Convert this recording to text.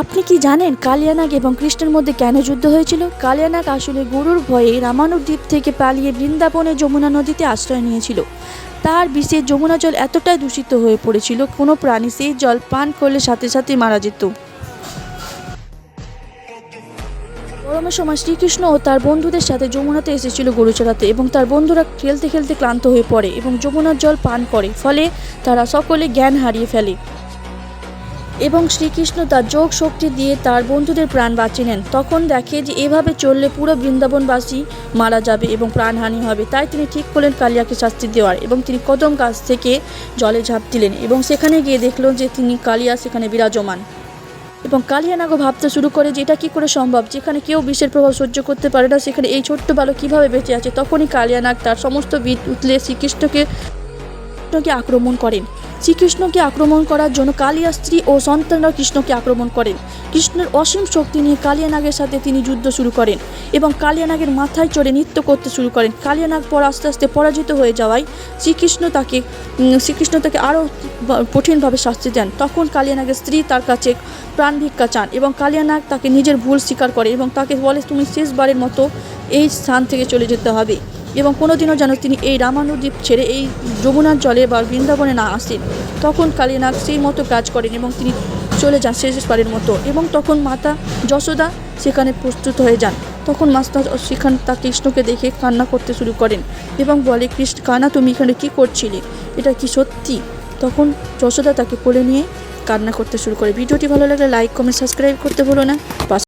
আপনি কি জানেন কালিয়ানাগ এবং কৃষ্ণের মধ্যে কেন যুদ্ধ হয়েছিল? কালিয়ানাগ আসলে গরুর ভয়ে রামানুর দ্বীপ থেকে পালিয়ে বৃন্দাবনে যমুনা নদীতে আশ্রয় নিয়েছিল। তার বিষে যমুনা জল এতটাই দূষিত হয়ে পড়েছিল, কোনো প্রাণী সেই জল পান করলে সাথে সাথে মারা যেত। গরমের সময় শ্রীকৃষ্ণ ও তার বন্ধুদের সাথে যমুনাতে এসেছিল গরু চড়াতে এবং তার বন্ধুরা খেলতে খেলতে ক্লান্ত হয়ে পড়ে এবং যমুনার জল পান করে, ফলে তারা সকলে জ্ঞান হারিয়ে ফেলে। এবং শ্রীকৃষ্ণ তার যোগ শক্তি দিয়ে তার বন্ধুদের প্রাণ বাঁচিয়ে নেন তখন দেখে যে এভাবে চললে পুরো বৃন্দাবনবাসী মারা যাবে এবং প্রাণহানি হবে। তাই তিনি ঠিক করলেন কালিয়াকে শাস্তি দেওয়ার এবং তিনি কদম গাছ থেকে জলে ঝাঁপ দিলেন এবং সেখানে গিয়ে দেখল যে তিনি কালিয়া সেখানে বিরাজমান। এবং কালিয়ানাগো ভাবতে শুরু করে যে এটা কী করে সম্ভব? যেখানে কেউ বিষের প্রভাব সহ্য করতে পারে না, সেখানে এই ছোট্ট বালক কীভাবে বেঁচে আছে? তখনই কালিয়ানাগ তার সমস্ত বিদ উতলে শ্রীকৃষ্ণকে আক্রমণ করেন। শ্রীকৃষ্ণকে আক্রমণ করার জন্য কালিয়া স্ত্রী ও সন্তানরা কৃষ্ণকে আক্রমণ করেন। কৃষ্ণের অসীম শক্তি নিয়ে কালিয়ানাগের সাথে তিনি যুদ্ধ শুরু করেন এবং কালিয়ানাগের মাথায় চড়ে নৃত্য করতে শুরু করেন। কালিয়ানাগ পর আস্তে আস্তে পরাজিত হয়ে যাওয়ায় শ্রীকৃষ্ণ তাকে শ্রীকৃষ্ণ তাকে আরও কঠিনভাবে শাস্তি দেন। তখন কালিয়ানাগের স্ত্রী তার কাছে প্রাণ ভিক্ষা চান এবং কালিয়ানাগ তাকে নিজের ভুল স্বীকার করে এবং তাকে বলে, তুমি শেষবারের মতো এই স্থান থেকে চলে যেতে হবে। এবং কোনোদিনও যেন তিনি এই রামানুদ্বীপ ছেড়ে এই যমুনার জলে বা বৃন্দাবনে না আসেন। তখন কালীনাগ সেই মতো কাজ করেন এবং তিনি চলে যান শেষবারের মতো। এবং তখন মাতা যশোদা সেখানে প্রস্তুত হয়ে যান। তখন মাস্টার সেখান তা কৃষ্ণকে দেখে কান্না করতে শুরু করেন এবং বলে, কৃষ্ণ কানা তুমি এখানে কী করছিলে? এটা কি সত্যি? তখন যশোদা তাকে কোলে নিয়ে কান্না করতে শুরু করে। ভিডিওটি ভালো লাগলে লাইক, কমেন্ট, সাবস্ক্রাইব করতে ভুলো না।